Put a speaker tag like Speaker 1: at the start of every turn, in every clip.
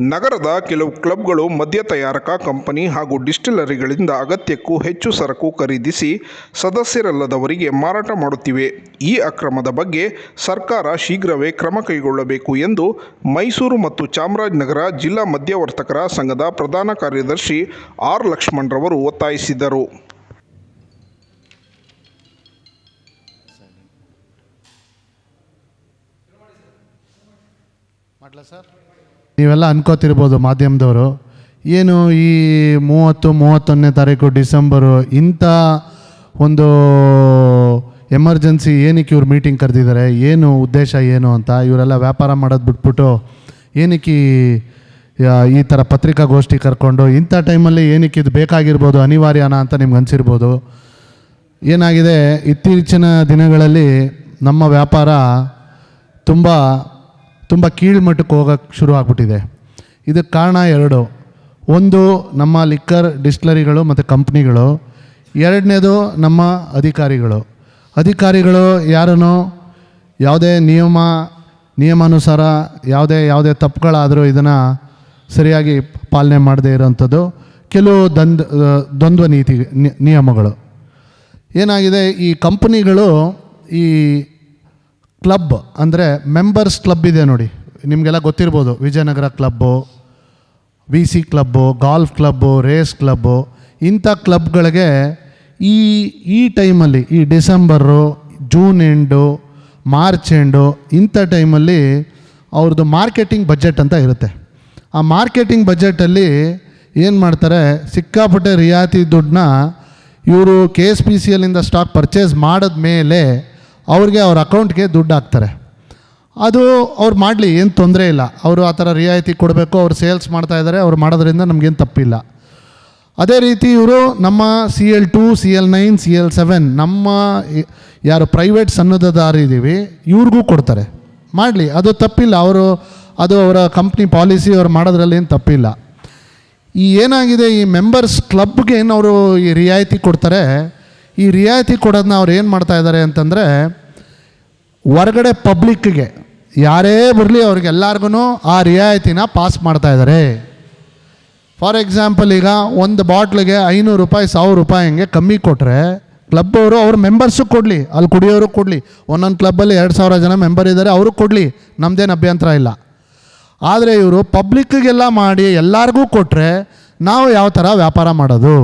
Speaker 1: ನಗರದ ಕೆಲವು ಕ್ಲಬ್ಗಳು ಮದ್ಯ ತಯಾರಕ ಕಂಪನಿ ಹಾಗೂ ಡಿಸ್ಟಿಲರಿಗಳಿಂದ ಅಗತ್ಯಕ್ಕೂ ಹೆಚ್ಚು ಸರಕು ಖರೀದಿಸಿ ಸದಸ್ಯರಲ್ಲದವರಿಗೆ ಮಾರಾಟ ಮಾಡುತ್ತಿವೆ. ಈ ಅಕ್ರಮದ ಬಗ್ಗೆ ಸರ್ಕಾರ ಶೀಘ್ರವೇ ಕ್ರಮ ಕೈಗೊಳ್ಳಬೇಕು ಎಂದು ಮೈಸೂರು ಮತ್ತು ಚಾಮರಾಜನಗರ ಜಿಲ್ಲಾ ಮಧ್ಯವರ್ತಕರ ಸಂಘದ ಪ್ರಧಾನ ಕಾರ್ಯದರ್ಶಿ ಆರ್ ಲಕ್ಷ್ಮಣರವರು ಒತ್ತಾಯಿಸಿದರು.
Speaker 2: ಸರ್? ನೀವೆಲ್ಲ ಅನ್ಕೋತಿರ್ಬೋದು ಮಾಧ್ಯಮದವರು. ಏನು ಈ ಮೂವತ್ತು, ಮೂವತ್ತೊಂದನೇ ತಾರೀಕು, ಡಿಸೆಂಬರು, ಇಂಥ ಒಂದು ಎಮರ್ಜೆನ್ಸಿ ಏನಕ್ಕೆ ಇವ್ರು ಮೀಟಿಂಗ್ ಕರೆದಿದ್ದಾರೆ, ಏನು ಉದ್ದೇಶ ಏನು ಅಂತ ಇವರೆಲ್ಲ ವ್ಯಾಪಾರ ಮಾಡೋದು ಬಿಟ್ಬಿಟ್ಟು ಏನಕ್ಕೆ ಈ- ಥರ ಪತ್ರಿಕಾಗೋಷ್ಠಿ ಕರ್ಕೊಂಡು ಇಂಥ ಟೈಮಲ್ಲಿ ಏನಕ್ಕೆ ಇದು ಬೇಕಾಗಿರ್ಬೋದು, ಅನಿವಾರ್ಯನ ಅಂತ ನಿಮ್ಗೆ ಅನಿಸಿರ್ಬೋದು. ಏನಾಗಿದೆ, ಇತ್ತೀಚಿನ ದಿನಗಳಲ್ಲಿ ನಮ್ಮ ವ್ಯಾಪಾರ ತುಂಬ ತುಂಬ ಕೀಳ್ಮಟ್ಟಕ್ಕೆ ಹೋಗೋಕ್ಕೆ ಶುರು ಆಗ್ಬಿಟ್ಟಿದೆ. ಇದಕ್ಕೆ ಕಾರಣ ಎರಡು. ಒಂದು, ನಮ್ಮ ಲಿಕ್ಕರ್ ಡಿಸ್ಟ್ಲರಿಗಳು ಮತ್ತು ಕಂಪ್ನಿಗಳು. ಎರಡನೇದು, ನಮ್ಮ ಅಧಿಕಾರಿಗಳು. ಅಧಿಕಾರಿಗಳು ಯಾರನ್ನು? ಯಾವುದೇ ನಿಯಮ, ನಿಯಮಾನುಸಾರ ಯಾವುದೇ ಯಾವುದೇ ತಪ್ಪುಗಳಾದರೂ ಇದನ್ನು ಸರಿಯಾಗಿ ಪಾಲನೆ ಮಾಡದೇ ಇರೋವಂಥದ್ದು ಕೆಲವು ದಂದ್, ದ್ವಂದ್ವ ನೀತಿ ನಿಯಮಗಳು. ಏನಾಗಿದೆ? ಈ ಕಂಪನಿಗಳು ಈ ಕ್ಲಬ್ ಅಂದರೆ ಮೆಂಬರ್ಸ್ ಕ್ಲಬ್ ಇದೆ ನೋಡಿ. ನಿಮಗೆಲ್ಲ ಗೊತ್ತಿರ್ಬೋದು, Vijayanagara club V C club golf club race club ಇಂಥ ಕ್ಲಬ್ಗಳಿಗೆ ಈ ಈ ಟೈಮಲ್ಲಿ ಈ December June end March end ಇಂಥ ಟೈಮಲ್ಲಿ ಅವ್ರದ್ದು ಮಾರ್ಕೆಟಿಂಗ್ ಬಜೆಟ್ ಅಂತ ಇರುತ್ತೆ. ಆ ಮಾರ್ಕೆಟಿಂಗ್ ಬಜೆಟಲ್ಲಿ ಏನು ಮಾಡ್ತಾರೆ, ಸಿಕ್ಕಾಪಟ್ಟೆ ರಿಯಾಯಿತಿ ದುಡ್ಡನ್ನ ಇವರು ಕೆ ಎಸ್ ಪಿ ಸಿ ಎಲ್ಲಿಂದ ಸ್ಟಾಕ್ ಪರ್ಚೇಸ್ ಮಾಡಿದ ಮೇಲೆ ಅವ್ರಿಗೆ ಅವ್ರ ಅಕೌಂಟ್ಗೆ ದುಡ್ಡು ಹಾಕ್ತಾರೆ. ಅದು ಅವ್ರು ಮಾಡಲಿ, ಏನು ತೊಂದರೆ ಇಲ್ಲ. ಅವರು ಆ ಥರ ರಿಯಾಯಿತಿ ಕೊಡಬೇಕು, ಅವ್ರು ಸೇಲ್ಸ್ ಮಾಡ್ತಾ ಇದ್ದಾರೆ, ಅವ್ರು ಮಾಡೋದ್ರಿಂದ ನಮಗೇನು ತಪ್ಪಿಲ್ಲ. ಅದೇ ರೀತಿ ಇವರು ನಮ್ಮ C L two, C L nine, C L seven, ನಮ್ಮ ಯಾರು ಪ್ರೈವೇಟ್ ಸನ್ನದ್ಧದಾರಿದ್ದೀವಿ ಇವ್ರಿಗೂ ಕೊಡ್ತಾರೆ. ಮಾಡಲಿ, ಅದು ತಪ್ಪಿಲ್ಲ. ಅವರು, ಅದು ಅವರ ಕಂಪ್ನಿ ಪಾಲಿಸಿ ಅವ್ರು ಮಾಡೋದ್ರಲ್ಲಿ ಏನು ತಪ್ಪಿಲ್ಲ. ಈ ಏನಾಗಿದೆ, ಈ ಮೆಂಬರ್ಸ್ ಕ್ಲಬ್ಗೆ ಏನು ಅವರು ಈ ರಿಯಾಯಿತಿ ಕೊಡ್ತಾರೆ, ಈ ರಿಯಾಯಿತಿ ಕೊಡೋದನ್ನ ಅವ್ರು ಏನು ಮಾಡ್ತಾ ಇದ್ದಾರೆ ಅಂತಂದರೆ ಹೊರಗಡೆ ಪಬ್ಲಿಕ್ಗೆ ಯಾರೇ ಬರಲಿ ಅವ್ರಿಗೆಲ್ಲರಿಗೂ ಆ ರಿಯಾಯಿತಿನ ಪಾಸ್ ಮಾಡ್ತಾ ಇದ್ದಾರೆ ಫಾರ್ ಎಕ್ಸಾಂಪಲ್ ಈಗ ಒಂದು ಬಾಟ್ಲಿಗೆ ಐನೂರು ರೂಪಾಯಿ, ಸಾವಿರ ರೂಪಾಯಿ ಹಂಗೆ ಕಮ್ಮಿ ಕೊಟ್ಟರೆ ಕ್ಲಬ್ ಅವರು ಅವ್ರ ಮೆಂಬರ್ಸು ಕೊಡಲಿ, ಅಲ್ಲಿ ಕುಡಿಯೋರು ಕೊಡಲಿ. ಒಂದೊಂದು ಕ್ಲಬ್ಬಲ್ಲಿ ಎರಡು ಸಾವಿರ ಜನ ಮೆಂಬರ್ ಇದ್ದಾರೆ ಅವರು ಕೊಡಲಿ. ನಮ್ಮದೇನು ಅಭ್ಯಂತರ ಇಲ್ಲ. ಆದರೆ ಇವರು ಪಬ್ಲಿಕ್ಕಿಗೆಲ್ಲ ಮಾಡಿ ಎಲ್ಲರಿಗೂ ಕೊಟ್ಟರೆ ನಾವು ಯಾವ ಥರ ವ್ಯಾಪಾರ ಮಾಡೋದು?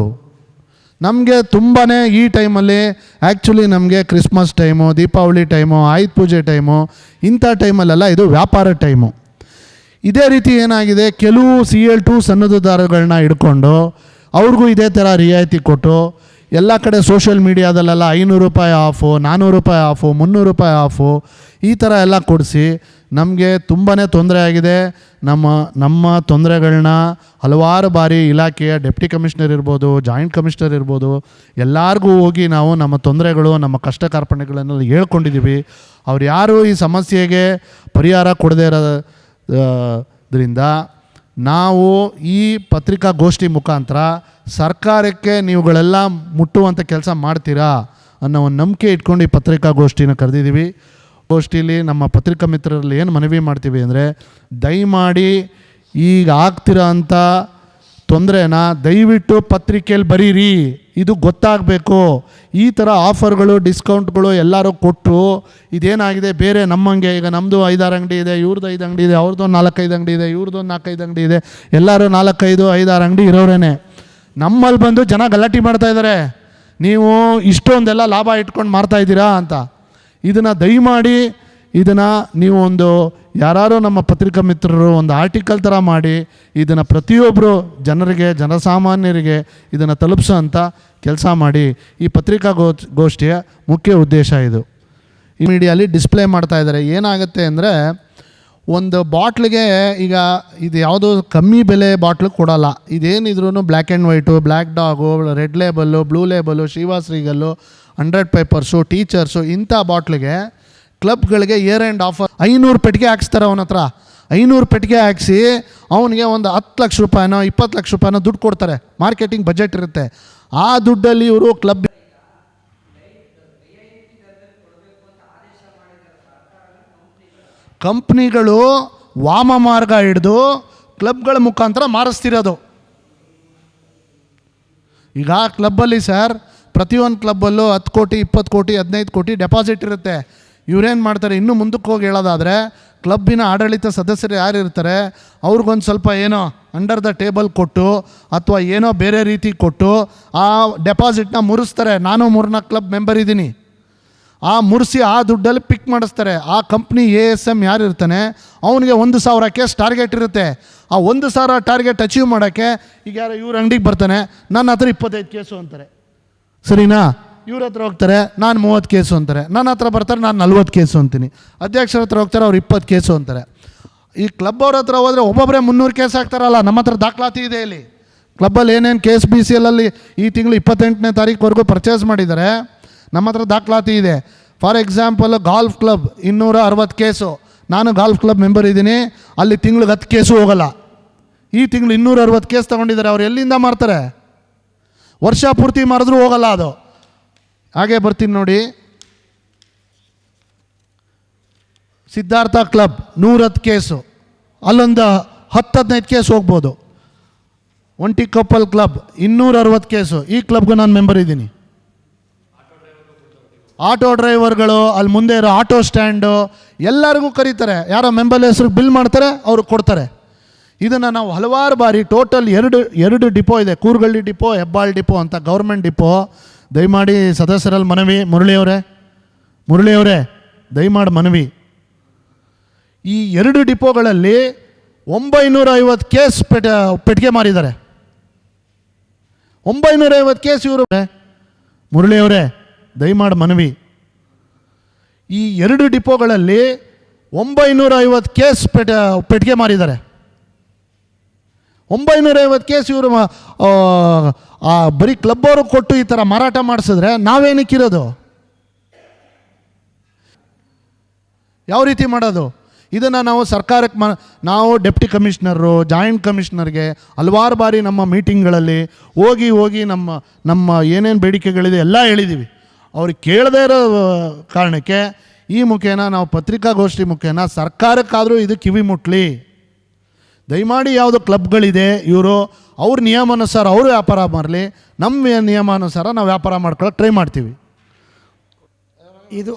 Speaker 2: ನಮಗೆ ತುಂಬಾ ಈ ಟೈಮಲ್ಲಿ ಆ್ಯಕ್ಚುಲಿ ನಮಗೆ Christmas time Deepavali time Ayudha Puja time ಇಂಥ ಟೈಮಲ್ಲೆಲ್ಲ ಇದು ವ್ಯಾಪಾರ ಟೈಮು ಇದೇ ರೀತಿ ಏನಾಗಿದೆ, ಕೆಲವು ಸಿ ಎಲ್ ಟು ಸನ್ನದ್ಧದಾರಗಳನ್ನ ಹಿಡ್ಕೊಂಡು ಅವ್ರಿಗೂ ಇದೇ ಥರ ರಿಯಾಯಿತಿ ಕೊಟ್ಟು ಎಲ್ಲ ಕಡೆ ಸೋಷಿಯಲ್ ಮೀಡಿಯಾದಲ್ಲೆಲ್ಲ ಐನೂರು ರೂಪಾಯಿ ಆಫು ನಾನ್ನೂರು ರೂಪಾಯಿ ಆಫು ಮುನ್ನೂರು ರೂಪಾಯಿ ಆಫು ಈ ಥರ ಎಲ್ಲ ಕೊಡಿಸಿ ನಮಗೆ ತುಂಬಾ ತೊಂದರೆ ಆಗಿದೆ. ನಮ್ಮ ನಮ್ಮ ತೊಂದರೆಗಳನ್ನ ಹಲವಾರು ಬಾರಿ ಇಲಾಖೆಯ ಡೆಪ್ಟಿ ಕಮಿಷನರ್ ಇರ್ಬೋದು, ಜಾಯಿಂಟ್ ಕಮಿಷನರ್ ಇರ್ಬೋದು, ಎಲ್ಲರಿಗೂ ಹೋಗಿ ನಾವು ನಮ್ಮ ತೊಂದರೆಗಳು, ನಮ್ಮ ಕಷ್ಟ ಕಾರ್ಪಣ್ಯಗಳನ್ನು ಹೇಳ್ಕೊಂಡಿದ್ದೀವಿ ಅವ್ರು ಯಾರು ಈ ಸಮಸ್ಯೆಗೆ ಪರಿಹಾರ ಕೊಡದೇ ಇರೋದ್ರಿಂದ ನಾವು ಈ ಪತ್ರಿಕಾಗೋಷ್ಠಿ ಮುಖಾಂತರ ಸರ್ಕಾರಕ್ಕೆ ನೀವುಗಳೆಲ್ಲ ಮುಟ್ಟುವಂಥ ಕೆಲಸ ಮಾಡ್ತೀರಾ ಅನ್ನೋ ಒಂದು ನಂಬಿಕೆ ಇಟ್ಕೊಂಡು ಈ ಪತ್ರಿಕಾಗೋಷ್ಠಿನ ಕರೆದಿದ್ದೀವಿ ಗೋಷ್ಠಿಲಿ ನಮ್ಮ ಪತ್ರಿಕಾ ಮಿತ್ರರಲ್ಲಿ ಏನು ಮನವಿ ಮಾಡ್ತೀವಿ ಅಂದರೆ, ದಯಮಾಡಿ ಈಗ ಆಗ್ತಿರೋ ಅಂಥ ತೊಂದರೆನ ದಯವಿಟ್ಟು ಪತ್ರಿಕೆಯಲ್ಲಿ ಬರೀರಿ. ಇದು ಗೊತ್ತಾಗಬೇಕು. ಈ ಥರ ಆಫರ್ಗಳು, ಡಿಸ್ಕೌಂಟ್ಗಳು ಎಲ್ಲರೂ ಕೊಟ್ಟು, ಇದೇನಾಗಿದೆ? ಬೇರೆ ನಮ್ಮಂಗೆ ಈಗ ನಮ್ಮದು ಐದಾರು ಅಂಗಡಿ ಇದೆ ಇವ್ರದ್ದು ಐದು ಅಂಗಡಿ ಇದೆ ಅವ್ರದ್ದು ನಾಲ್ಕೈದು ಅಂಗಡಿ ಇದೆ ಇವ್ರದ್ದು ನಾಲ್ಕೈದು ಅಂಗಡಿ ಇದೆ. ಎಲ್ಲರೂ ನಾಲ್ಕೈದು, ಐದಾರು ಅಂಗಡಿ ಇರೋರೇನೆ. ನಮ್ಮಲ್ಲಿ ಬಂದು ಜನ ಗಲಾಟೆ ಮಾಡ್ತಾ ಇದ್ದಾರೆ ನೀವು ಇಷ್ಟೊಂದೆಲ್ಲ ಲಾಭ ಇಟ್ಕೊಂಡು ಮಾಡ್ತಾ ಇದ್ದೀರಾ ಅಂತ. ಇದನ್ನು ದಯಮಾಡಿ, ಇದನ್ನು ನೀವು ಒಂದು ಯಾರು ನಮ್ಮ ಪತ್ರಿಕಾ ಮಿತ್ರರು ಒಂದು ಆರ್ಟಿಕಲ್ ಥರ ಮಾಡಿ, ಇದನ್ನು ಪ್ರತಿಯೊಬ್ಬರು ಜನರಿಗೆ, ಜನಸಾಮಾನ್ಯರಿಗೆ ಇದನ್ನು ತಲುಪಿಸೋ ಅಂತ ಕೆಲಸ ಮಾಡಿ. ಈ ಪತ್ರಿಕಾ ಗೋಷ್ಠಿಯ ಮುಖ್ಯ ಉದ್ದೇಶ ಇದು. ಈ ಮೀಡಿಯಲ್ಲಿ ಡಿಸ್ಪ್ಲೇ ಮಾಡ್ತಾ ಇದ್ದಾರೆ. ಏನಾಗುತ್ತೆ ಅಂದರೆ, ಒಂದು ಬಾಟ್ಲಿಗೆ ಈಗ ಇದು ಯಾವುದೋ ಕಮ್ಮಿ ಬೆಲೆ ಬಾಟ್ಲು ಕೊಡೋಲ್ಲ. ಇದೇನಿದ್ರೂ black and white black dog red label blue label Srivas Regal hundred papers, teachers, ಇಂಥ ಬಾಟ್ಲಿಗೆ ಕ್ಲಬ್ಗಳಿಗೆ ಏರ್ ಆ್ಯಂಡ್ ಆಫರ್ ಐನೂರು ಪೆಟ್ಟಿಗೆ ಹಾಕ್ಸ್ತಾರೆ ಅವನ ಹತ್ರ. ಐನೂರು ಪೆಟ್ಟಿಗೆ ಹಾಕ್ಸಿ ಅವನಿಗೆ ಒಂದು ಹತ್ತು ಲಕ್ಷ ರೂಪಾಯಿನೋ, ಇಪ್ಪತ್ತು ಲಕ್ಷ ರೂಪಾಯಿನೋ ದುಡ್ಡು ಕೊಡ್ತಾರೆ. ಮಾರ್ಕೆಟಿಂಗ್ ಬಜೆಟ್ ಇರುತ್ತೆ. ಆ ದುಡ್ಡಲ್ಲಿ ಇವರು ಕ್ಲಬ್ ಕಂಪ್ನಿಗಳು ವಾಮ ಮಾರ್ಗ ಹಿಡಿದು ಕ್ಲಬ್ಗಳ ಮುಖಾಂತರ ಮಾರಿಸ್ತಿರೋದು. ಈಗ ಕ್ಲಬ್ಬಲ್ಲಿ ಸರ್ ಪ್ರತಿಯೊಂದು ಕ್ಲಬ್ಬಲ್ಲೂ ಹತ್ತು ಕೋಟಿ, ಇಪ್ಪತ್ತು ಕೋಟಿ, ಹದಿನೈದು ಕೋಟಿ ಡೆಪಾಸಿಟ್ ಇರುತ್ತೆ. ಇವ್ರೇನು ಮಾಡ್ತಾರೆ? ಇನ್ನೂ ಮುಂದಕ್ಕೆ ಹೋಗಿ ಹೇಳೋದಾದರೆ ಕ್ಲಬ್ಬಿನ ಆಡಳಿತ ಸದಸ್ಯರು ಯಾರು ಇರ್ತಾರೆ? ಅವ್ರಿಗೊಂದು ಸ್ವಲ್ಪ ಏನೋ ಅಂಡರ್ ದ ಟೇಬಲ್ ಕೊಟ್ಟು, ಅಥವಾ ಏನೋ ಬೇರೆ ರೀತಿ ಕೊಟ್ಟು, ಆ ಡೆಪಾಸಿಟ್ನ ಮುರಿಸ್ತಾರೆ. ನಾನು ಮೂರ್ನಾಲ್ಕು ಕ್ಲಬ್ ಮೆಂಬರ್ ಇದ್ದೀನಿ ಆ ಮುರಿಸಿ ಆ ದುಡ್ಡಲ್ಲಿ ಪಿಕ್ ಮಾಡಿಸ್ತಾರೆ. ಆ ಕಂಪ್ನಿ ಎ ಎಸ್ ಎಂ ಯಾರು ಇರ್ತಾನೆ, ಅವನಿಗೆ ಒಂದು ಸಾವಿರ ಕೇಸ್ ಟಾರ್ಗೆಟ್ ಇರುತ್ತೆ. ಆ ಒಂದು ಸಾವಿರ ಟಾರ್ಗೆಟ್ ಅಚೀವ್ ಮಾಡೋಕ್ಕೆ, ಈಗ ಯಾರು ಇವ್ರ ಅಂಗಡಿಗೆ ಬರ್ತಾನೆ, ನನ್ನ ಹತ್ರ ಇಪ್ಪತ್ತೈದು ಕೇಸು ಅಂತಾರೆ. ಸರಿನಾ? ಇವ್ರ ಹತ್ರ ಹೋಗ್ತಾರೆ, ನಾನು ಮೂವತ್ತು ಕೇಸು ಅಂತಾರೆ. ನನ್ನ ಹತ್ರ ಬರ್ತಾರೆ, ನಾನು ನಲ್ವತ್ತು ಕೇಸು ಅಂತೀನಿ. ಅಧ್ಯಕ್ಷರ ಹತ್ರ ಹೋಗ್ತಾರೆ, ಅವ್ರು ಇಪ್ಪತ್ತು ಕೇಸು ಅಂತಾರೆ. ಈ ಕ್ಲಬ್ ಅವ್ರ ಹತ್ರ ಹೋದರೆ ಒಬ್ಬೊಬ್ಬರೇ ಮುನ್ನೂರು ಕೇಸ್ ಹಾಕ್ತಾರಲ್ಲ, ನಮ್ಮ ಹತ್ರ ದಾಖಲಾತಿ ಇದೆ ಇಲ್ಲಿ. ಕ್ಲಬ್ಬಲ್ಲಿ ಏನೇನು ಕೇಸ್ ಬಿ ಸಿ ಎಲ್ಲಲ್ಲಿ ಈ ತಿಂಗಳು ಇಪ್ಪತ್ತೆಂಟನೇ ತಾರೀಕುವರೆಗೂ ಪರ್ಚೇಸ್ ಮಾಡಿದ್ದಾರೆ ನಮ್ಮ ಹತ್ರ ದಾಖಲಾತಿ ಇದೆ. ಫಾರ್ ಎಕ್ಸಾಂಪಲ್ ಗಾಲ್ಫ್ ಕ್ಲಬ್ ಇನ್ನೂರ ಅರವತ್ತು ಕೇಸು. ನಾನು ಗಾಲ್ಫ್ ಕ್ಲಬ್ ಮೆಂಬರ್ ಇದ್ದೀನಿ, ಅಲ್ಲಿ ತಿಂಗ್ಳಿಗೆ ಹತ್ತು ಕೇಸು ಹೋಗಲ್ಲ. ಈ ತಿಂಗಳು ಇನ್ನೂರ ಅರವತ್ತು ಕೇಸ್ ತೊಗೊಂಡಿದ್ದಾರೆ, ಅವ್ರು ಎಲ್ಲಿಂದ ಮಾರ್ತಾರೆ? ವರ್ಷ ಪೂರ್ತಿ ಮಾಡಿದ್ರೂ ಹೋಗಲ್ಲ ಅದು. ಹಾಗೆ ಬರ್ತೀನಿ ನೋಡಿ. ಸಿದ್ಧಾರ್ಥ ಕ್ಲಬ್ ನೂರತ್ತು ಕೇಸು. ಅಲ್ಲೊಂದು ಹತ್ತು ಹದಿನೈದು ಕೇಸ್ ಹೋಗ್ಬೋದು. ಒಂಟಿ ಕಪ್ಪಲ್ ಕ್ಲಬ್ ಇನ್ನೂರ ಅರವತ್ತು ಕೇಸು. ಈ ಕ್ಲಬ್ಗೂ ನಾನು ಮೆಂಬರ್ ಇದ್ದೀನಿ. ಆಟೋ ಡ್ರೈವರ್ಗಳು, ಅಲ್ಲಿ ಮುಂದೆ ಇರೋ ಆಟೋ ಸ್ಟ್ಯಾಂಡು ಎಲ್ಲರಿಗೂ ಕರೀತಾರೆ. ಯಾರೋ ಮೆಂಬರ್ ಹೆಸರು ಬಿಲ್ ಮಾಡ್ತಾರೆ ಅವ್ರಿಗೆ ಕೊಡ್ತಾರೆ. ಇದನ್ನು ನಾವು ಹಲವಾರು ಬಾರಿ ಟೋಟಲ್ ಎರಡು ಎರಡು ಡಿಪೋ ಇದೆ. ಕೂರ್ಗಳ್ಳಿ ಡಿಪೋ, ಹೆಬ್ಬಾಳ್ ಡಿಪೋ ಅಂತ ಗೌರ್ಮೆಂಟ್ ಡಿಪೋ. ದಯಮಾಡಿ ಸದಸ್ಯರಲ್ಲಿ ಮನವಿ. ಮುರಳಿಯವರೇ ಮುರಳಿಯವರೇ, ದಯಮಾಡಿ ಮನವಿ. ಈ ಎರಡು ಡಿಪೋಗಳಲ್ಲಿ ಒಂಬೈನೂರ ಐವತ್ತು ಕೇಸ್ ಪೆಟ್, ಪೆಟ್ಟಿಗೆ ಮಾರಿದ್ದಾರೆ. ಒಂಬೈನೂರ ಐವತ್ತು ಕೇಸ್ ಇವರು. ಮುರಳಿಯವರೇ, ದಯಮಾಡಿ ಮನವಿ. ಈ ಎರಡು ಡಿಪೋಗಳಲ್ಲಿ ಒಂಬೈನೂರ ಐವತ್ತು ಕೇಸ್ ಪೆಟ್, ಪೆಟ್ಟಿಗೆ ಮಾರಿದ್ದಾರೆ. ಒಂಬೈನೂರ ಐವತ್ತು ಸಿ ಇವರು ಬರೀ ಕ್ಲಬ್ ಅವರು ಕೊಟ್ಟು ಈ ಥರ ಮಾರಾಟ ಮಾಡಿಸಿದ್ರೆ ನಾವೇನಕ್ಕಿರೋದು ಯಾವ ರೀತಿ ಮಾಡೋದು? ಇದನ್ನು ನಾವು ಸರ್ಕಾರಕ್ಕೆ ಮ, ನಾವು ಡೆಪ್ಟಿ ಕಮಿಷನರು, ಜಾಯಿಂಟ್ ಕಮಿಷನರ್ಗೆ ಹಲವಾರು ಬಾರಿ ನಮ್ಮ ಮೀಟಿಂಗ್ಗಳಲ್ಲಿ ಹೋಗಿ ಹೋಗಿ ನಮ್ಮ ನಮ್ಮ ಏನೇನು ಬೇಡಿಕೆಗಳಿದೆ ಎಲ್ಲ ಹೇಳಿದ್ದೀವಿ ಅವ್ರಿಗೆ ಕೇಳದೇ ಇರೋ ಕಾರಣಕ್ಕೆ ಈ ಮುಖೇನ ನಾವು ಪತ್ರಿಕಾಗೋಷ್ಠಿ ಮುಖೇನ ಸರ್ಕಾರಕ್ಕಾದರೂ ಇದು ಕಿವಿ ಮುಟ್ಲಿ ದಯಮಾಡಿ ಯಾವುದು ಕ್ಲಬ್ಗಳಿದೆ ಇವರು ಅವ್ರ ನಿಯಮಾನುಸಾರ ಅವರು ವ್ಯಾಪಾರ ಮಾಡಲಿ ನಮ್ಮ ನಿಯಮಾನುಸಾರ ನಾವು ವ್ಯಾಪಾರ ಮಾಡ್ಕೊಳ್ಳೋಕೆ ಟ್ರೈ ಮಾಡ್ತೀವಿ.
Speaker 3: ಇದು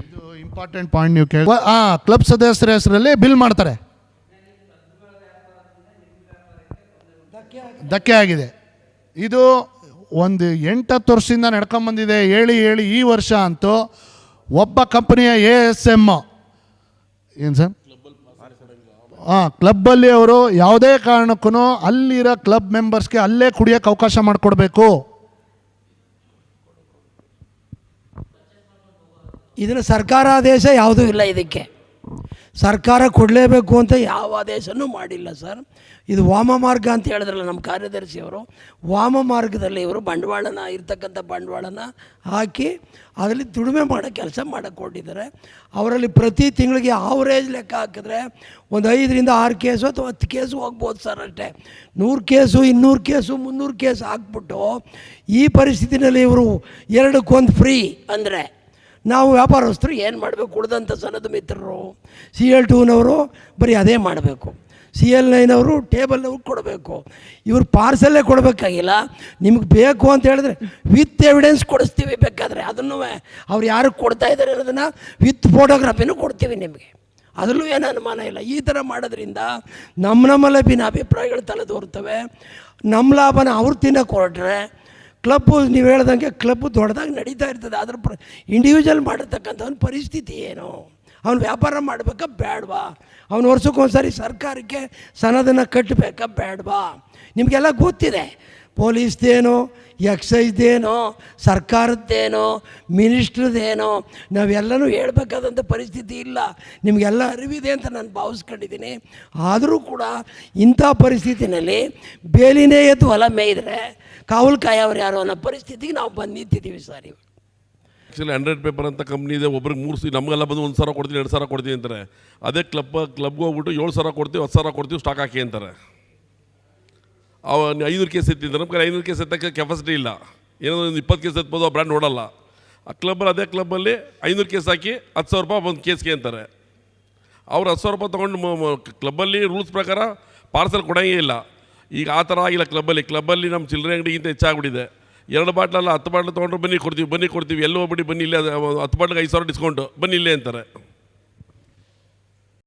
Speaker 2: ಇದು ಇಂಪಾರ್ಟೆಂಟ್ ಪಾಯಿಂಟ್ ನೀವು ಕೇಳಿ. ಹಾಂ ಕ್ಲಬ್ ಸದಸ್ಯರ ಹೆಸರಲ್ಲಿ ಬಿಲ್ ಮಾಡ್ತಾರೆ. ಧಕ್ಕೆ ಆಗಿದೆ. ಇದು ಒಂದು ಎಂಟತ್ತು ವರ್ಷದಿಂದ ನಡ್ಕೊಂಬಂದಿದೆ ಹೇಳಿ ಹೇಳಿ ಈ ವರ್ಷ ಅಂತೂ ಒಬ್ಬ ಕಂಪನಿಯ ಎ ಎಸ್ ಎಂ ಏನು ಸರ್? ಕ್ಲಬ್ಬಲ್ಲಿ ಅವರು ಯಾವುದೇ ಕಾರಣಕ್ಕೂ ಅಲ್ಲಿರೋ ಕ್ಲಬ್ ಮೆಂಬರ್ಸ್ಗೆ ಅಲ್ಲೇ ಕುಡಿಯೋಕೆ ಅವಕಾಶ ಮಾಡಿಕೊಡ್ಬೇಕು.
Speaker 3: ಇದರ ಸರ್ಕಾರ ಆದೇಶ ಯಾವುದೂ ಇಲ್ಲ ಇದಕ್ಕೆ. ಸರ್ಕಾರ ಕೊಡಲೇಬೇಕು ಅಂತ ಯಾವ ಆದೇಶನೂ ಮಾಡಿಲ್ಲ ಸರ್. ಇದು ವಾಮ ಮಾರ್ಗ ಅಂತ ಹೇಳಿದ್ರಲ್ಲ ನಮ್ಮ ಕಾರ್ಯದರ್ಶಿಯವರು ವಾಮ ಮಾರ್ಗದಲ್ಲಿ ಇವರು ಬಂಡವಾಳನ, ಇರ್ತಕ್ಕಂಥ ಬಂಡವಾಳನ ಹಾಕಿ ಅದರಲ್ಲಿ ದುಡಿಮೆ ಮಾಡೋ ಕೆಲಸ ಮಾಡಕ್ಕೆ ಕೊಟ್ಟಿದ್ದಾರೆ ಅವರಲ್ಲಿ ಪ್ರತಿ ತಿಂಗಳಿಗೆ ಆವ್ರೇಜ್ ಲೆಕ್ಕ ಹಾಕಿದ್ರೆ ಒಂದು ಐದರಿಂದ ಆರು ಕೇಸು ಅಥವಾ ಹತ್ತು ಕೇಸು ಹೋಗ್ಬೋದು ಸರ್ ಅಷ್ಟೇ. ನೂರು ಕೇಸು, ಇನ್ನೂರು ಕೇಸು, ಮುನ್ನೂರು ಕೇಸು ಹಾಕ್ಬಿಟ್ಟು ಈ ಪರಿಸ್ಥಿತಿನಲ್ಲಿ ಇವರು ಎರಡಕ್ಕೊಂದು ಫ್ರೀ ಅಂದರೆ ನಾವು ವ್ಯಾಪಾರಸ್ಥರು ಏನು ಮಾಡಬೇಕು? ಉಳಿದಂಥ ಸನದ ಮಿತ್ರರು ಸಿ ಎಲ್ ಟೂನವರು ಬರೀ ಅದೇ ಮಾಡಬೇಕು. ಸಿ ಎಲ್ ನೈನವರು ಟೇಬಲ್ನವ್ರು ಕೊಡಬೇಕು. ಇವರು ಪಾರ್ಸಲ್ಲೇ ಕೊಡಬೇಕಾಗಿಲ್ಲ. ನಿಮ್ಗೆ ಬೇಕು ಅಂತ ಹೇಳಿದ್ರೆ ವಿತ್ ಎವಿಡೆನ್ಸ್ ಕೊಡಿಸ್ತೀವಿ ಬೇಕಾದರೆ. ಅದನ್ನು ಅವ್ರು ಯಾರು ಕೊಡ್ತಾ ಇದ್ದಾರೆ ಅನ್ನೋದನ್ನು ವಿತ್ ಫೋಟೋಗ್ರಫಿನೂ ಕೊಡ್ತೀವಿ ನಿಮಗೆ. ಅದರಲ್ಲೂ ಏನು ಅನುಮಾನ ಇಲ್ಲ. ಈ ಥರ ಮಾಡೋದ್ರಿಂದ ನಮ್ಮ ನಮ್ಮಲ್ಲಿ ಭಿನ್ನ ಅಭಿಪ್ರಾಯಗಳು ತಲೆದೋರ್ತವೆ ನಮ್ಮ ಲಾಭನ ಅವ್ರು ತಿನ್ನೋಕೆ ಹೊರಟ್ರೆ ಕ್ಲಬ್ಬು, ನೀವು ಹೇಳ್ದಂಗೆ ಕ್ಲಬ್ಬು ದೊಡ್ಡದಾಗಿ ನಡೀತಾ ಇರ್ತದೆ. ಅದ್ರ ಪ್ರ ಇಂಡಿವಿಜುವಲ್ ಮಾಡಿರ್ತಕ್ಕಂಥವ್ನ ಪರಿಸ್ಥಿತಿ ಏನು? ಅವ್ನು ವ್ಯಾಪಾರ ಮಾಡಬೇಕಾ ಬೇಡವಾ ಅವ್ನು ವರ್ಷಕ್ಕೊಂದ್ಸರಿ ಸರ್ಕಾರಕ್ಕೆ ಸನದನ್ನು ಕಟ್ಟಬೇಕಾ ಬೇಡವಾ ನಿಮಗೆಲ್ಲ ಗೊತ್ತಿದೆ. ಪೊಲೀಸ್ದೇನೋ ಎಕ್ಸೈಸ್ದೇನೋ ಸರ್ಕಾರದ್ದೇನೋ ಮಿನಿಸ್ಟ್ರದ್ದೇನೋ ನಾವೆಲ್ಲನೂ ಹೇಳಬೇಕಾದಂಥ ಪರಿಸ್ಥಿತಿ ಇಲ್ಲ. ನಿಮಗೆಲ್ಲ ಅರಿವಿದೆ ಅಂತ ನಾನು ಭಾವಿಸ್ಕೊಂಡಿದ್ದೀನಿ. ಆದರೂ ಕೂಡ ಇಂಥ ಪರಿಸ್ಥಿತಿನಲ್ಲಿ ಬೇಲಿನೇ ಎದ್ದು ಹೊಲ ಮೇಯ್ದರೆ ಕಾವಲು ಕಾಯವ್ರು ಯಾರು ಅನ್ನೋ ಪರಿಸ್ಥಿತಿಗೆ ನಾವು ಬಂದು ನಿಂತಿದ್ದೀವಿ ಸರ್
Speaker 4: ಆ್ಯಕ್ಚುಲಿ ಹಂಡ್ರೆಡ್ ಪೇಪರ್ ಅಂತ ಕಂಪ್ನಿ ಇದೆ ಒಬ್ರಿಗೆ ಮೂರು ಸಿ ನಮಗೆಲ್ಲ ಬಂದು ಒಂದು ಸಾವಿರ ಕೊಡ್ತೀವಿ ಎರಡು ಸಾವಿರ ಕೊಡ್ತೀವಿ ಅಂತಾರೆ. ಅದೇ ಕ್ಲಬ್ ಕ್ಲಬ್ಗೆ ಹೋಗ್ಬಿಟ್ಟು ಏಳು ಸಾವಿರ ಕೊಡ್ತೀವಿ ಹತ್ತು ಸಾವಿರ ಕೊಡ್ತೀವಿ ಸ್ಟಾಕ್ ಹಾಕಿ ಅಂತಾರೆ. ಅವ ಐನೂರು ಕೇಸ್ ಎತ್ತಿದ್ದಾರೆ ನಮ್ಗೆ ಐನೂರು ಕೇಸ್ ಎತ್ತಕ್ಕೆ ಕೆಪಾಸಿಟಿ ಇಲ್ಲ. ಏನೋ ಒಂದು ಇಪ್ಪತ್ತು ಕೇಸ್ ಎತ್ಬೋದು, ಆ ಬ್ರ್ಯಾಂಡ್ ನೋಡಲ್ಲ. ಆ ಕ್ಲಬ್ಬಲ್ಲಿ ಅದೇ ಕ್ಲಬ್ಬಲ್ಲಿ ಐನೂರು ಕೇಸ್ ಹಾಕಿ ಹತ್ತು ಸಾವಿರ ರೂಪಾಯಿ ಒಂದು ಕೇಸ್ಗೆ ಅಂತಾರೆ. ಅವ್ರು ಹತ್ತು ಸಾವಿರ ರೂಪಾಯಿ ತೊಗೊಂಡು ಕ್ಲಬ್ಬಲ್ಲಿ ರೂಲ್ಸ್ ಪ್ರಕಾರ ಪಾರ್ಸಲ್ ಕೊಡೋಂಗೇ ಇಲ್ಲ. ಈಗ ಆ ಥರ ಆಗಿಲ್ಲ ಕ್ಲಬ್ಬಲ್ಲಿ ಕ್ಲಬ್ಬಲ್ಲಿ ನಮ್ಮ ಚಿಲ್ಲರೆ ಅಂಗಡಿಗಿಂತ ಹೆಚ್ಚಾಗ್ಬಿಟ್ಟಿದೆ. ಎರಡು ಬಾಟ್ಲಲ್ಲ ಹತ್ತು ಬಾಟ್ಲು ತೊಗೊಂಡ್ರೆ ಬನ್ನಿ ಕೊಡ್ತೀವಿ ಬನ್ನಿ ಕೊಡ್ತೀವಿ. ಎಲ್ಲೋ ಹೋಗ್ಬಿಟ್ಟು ಬನ್ನಿ ಇಲ್ಲೇ ಹತ್ತು ಬಾಟ್ಲಿಗೆ ಐದು ಸಾವಿರ ಡಿಸ್ಕೌಂಟು ಬನ್ನಿ ಇಲ್ಲೇ ಅಂತಾರೆ.